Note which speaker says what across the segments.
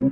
Speaker 1: Beaten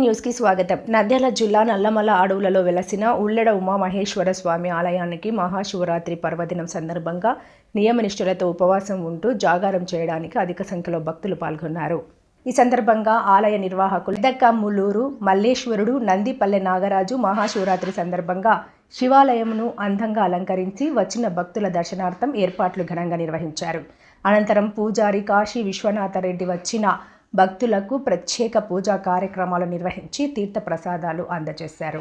Speaker 1: న్యూస్కి స్వాగతం. నంద్యాల జిల్లా నల్లమల అడవులలో వెలసిన ఉల్లెడ ఉమామహేశ్వర స్వామి ఆలయానికి మహాశివరాత్రి పర్వదినం సందర్భంగా నియమనిష్ఠులతో ఉపవాసం ఉంటూ జాగారం చేయడానికి అధిక సంఖ్యలో భక్తులు పాల్గొన్నారు. ఈ సందర్భంగా ఆలయ నిర్వాహకులు పెద్దక్క ములూరు మల్లేశ్వరుడు నందిపల్లె నాగరాజు మహాశివరాత్రి సందర్భంగా శివాలయమును అందంగా అలంకరించి వచ్చిన భక్తుల దర్శనార్థం ఏర్పాట్లు ఘనంగా నిర్వహించారు. అనంతరం పూజారి కాశీ విశ్వనాథరెడ్డి వచ్చిన భక్తులకు ప్రత్యేక పూజా కార్యక్రమాలు నిర్వహించి తీర్థ ప్రసాదాలు అందజేశారు.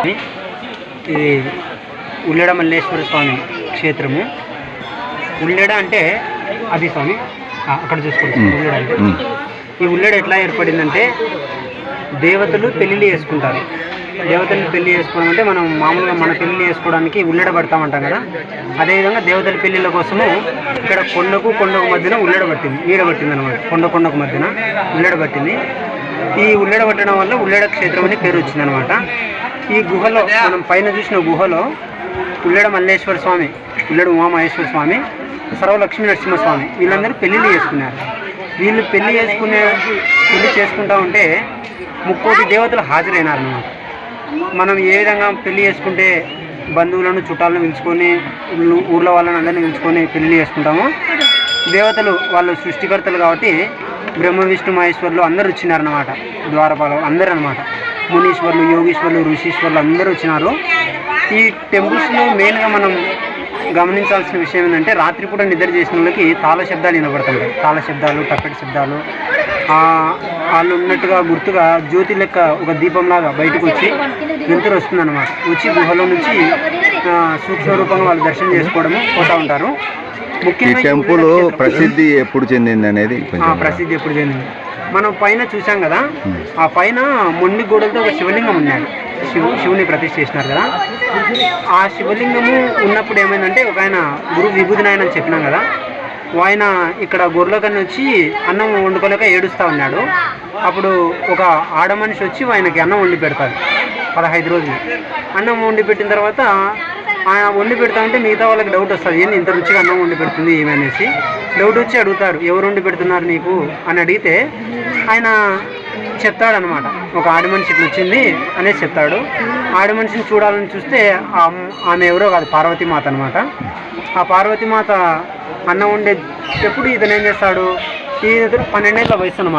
Speaker 2: ఇది. ఉల్లెడ మల్లేశ్వర స్వామి క్షేత్రము. ఉల్లెడ అంటే అది స్వామి. అక్కడ చూసుకోండి. ఉల్లెడ అంటే. ఈ ఉల్లెడ ఎట్లా ఏర్పడిందంటే దేవతలు పెళ్ళిళ్ళు చేసుకుంటారు. దేవతలు పెళ్ళి చేసుకోవడం అంటే మనం మామూలుగా మన పెళ్ళి చేసుకోవడానికి ఉల్లెడ పడతామంటాం కదా. అదేవిధంగా దేవతల పెళ్ళిళ్ళ కోసము ఇక్కడ కొండకు కొండకు మధ్యన ఉల్లెడ పట్టింది. ఈడ పట్టింది అనమాట కొండ కొండకు మధ్యన ఉల్లెడ పట్టింది. ఈ ఉల్లెడ పట్టడం వల్ల ఉల్లెడ క్షేత్రం అని పేరు వచ్చిందనమాట ఈ గుహలో మనం పైన చూసిన గుహలో ఉల్లెడ మల్లేశ్వర స్వామి ఉల్లెడ ఉమామహేశ్వర స్వామి సర్వలక్ష్మీ నరసింహస్వామి వీళ్ళందరూ పెళ్ళిళ్ళు చేసుకున్నారు. వీళ్ళు పెళ్ళి చేసుకునే పెళ్ళి చేసుకుంటా ఉంటే ముక్కోటి దేవతలు హాజరైనారనమాట మనం ఏ విధంగా పెళ్ళి చేసుకుంటే బంధువులను చుట్టాలను పిలుచుకొని ఊర్లో వాళ్ళని అందరినీ పిలుచుకొని పెళ్ళి చేసుకుంటాము దేవతలు వాళ్ళు సృష్టికర్తలు కాబట్టి బ్రహ్మ విష్ణు మహేశ్వరులు అందరూ వచ్చినారనమాట ద్వారపాల అందరూ అనమాట మునీశ్వర్లు యోగీశ్వర్లు ఋషీశ్వర్లు అందరూ వచ్చినారు. ఈ టెంపుల్స్లో మెయిన్గా మనం గమనించాల్సిన విషయం ఏంటంటే రాత్రిపూట నిద్ర చేసిన వాళ్ళకి తాళ శబ్దాలు వినబడుతుంటాయి తాళ శబ్దాలు టప్పెట శబ్దాలు. వాళ్ళు ఉన్నట్టుగా గుర్తుగా జ్యోతి లెక్క ఒక దీపంలాగా బయటకు వచ్చి వెలుతురు వస్తుందన్నమాట. వచ్చి గుహలో నుంచి సూక్ష్మ రూపంగా వాళ్ళు దర్శనం చేసుకోవడము పోతూ ఉంటారు. ముఖ్యంగా
Speaker 3: టెంపుల్ ప్రసిద్ధి ఎప్పుడు చెందింది అనేది
Speaker 2: ప్రసిద్ధి ఎప్పుడు చెందింది? మనం పైన చూసాం కదా ఆ పైన మొండి గోడలతో ఒక శివలింగం ఉన్నాడు శివు శివుని ప్రతిష్ఠ చేసినారు కదా. ఆ శివలింగము ఉన్నప్పుడు ఏమైందంటే ఒక ఆయన గురు విభూతి నాయన అని చెప్పినాం కదా ఆయన ఇక్కడ గొర్రెలకని వచ్చి అన్నం వండుకోలేక ఏడుస్తూ ఉన్నాడు. అప్పుడు ఒక ఆడ మనిషి వచ్చి ఆయనకి అన్నం వండి పెడతాడు పదహైదు రోజులు. అన్నం వండి పెట్టిన తర్వాత వండి పెడతా అంటే మిగతా వాళ్ళకి డౌట్ వస్తుంది. ఏంది ఇంత రుచిగా అన్నం వండి పెడుతుంది ఏమనేసి డౌట్ వచ్చి అడుగుతారు ఎవరు వండి పెడుతున్నారు నీకు? అని అడిగితే ఆయన చెప్తాడనమాట ఒక ఆడి మనిషి ఇట్లా వచ్చింది అనేసి చెప్తాడు. ఆడి మనిషిని చూడాలని చూస్తే ఆ ఆమె ఎవరో కాదు పార్వతీమాత అనమాట ఆ పార్వతీమాత అన్నం వండే ఎప్పుడు ఇతను ఏం చేస్తాడు ఈ పన్నెండేళ్ళ వయసు అనమాట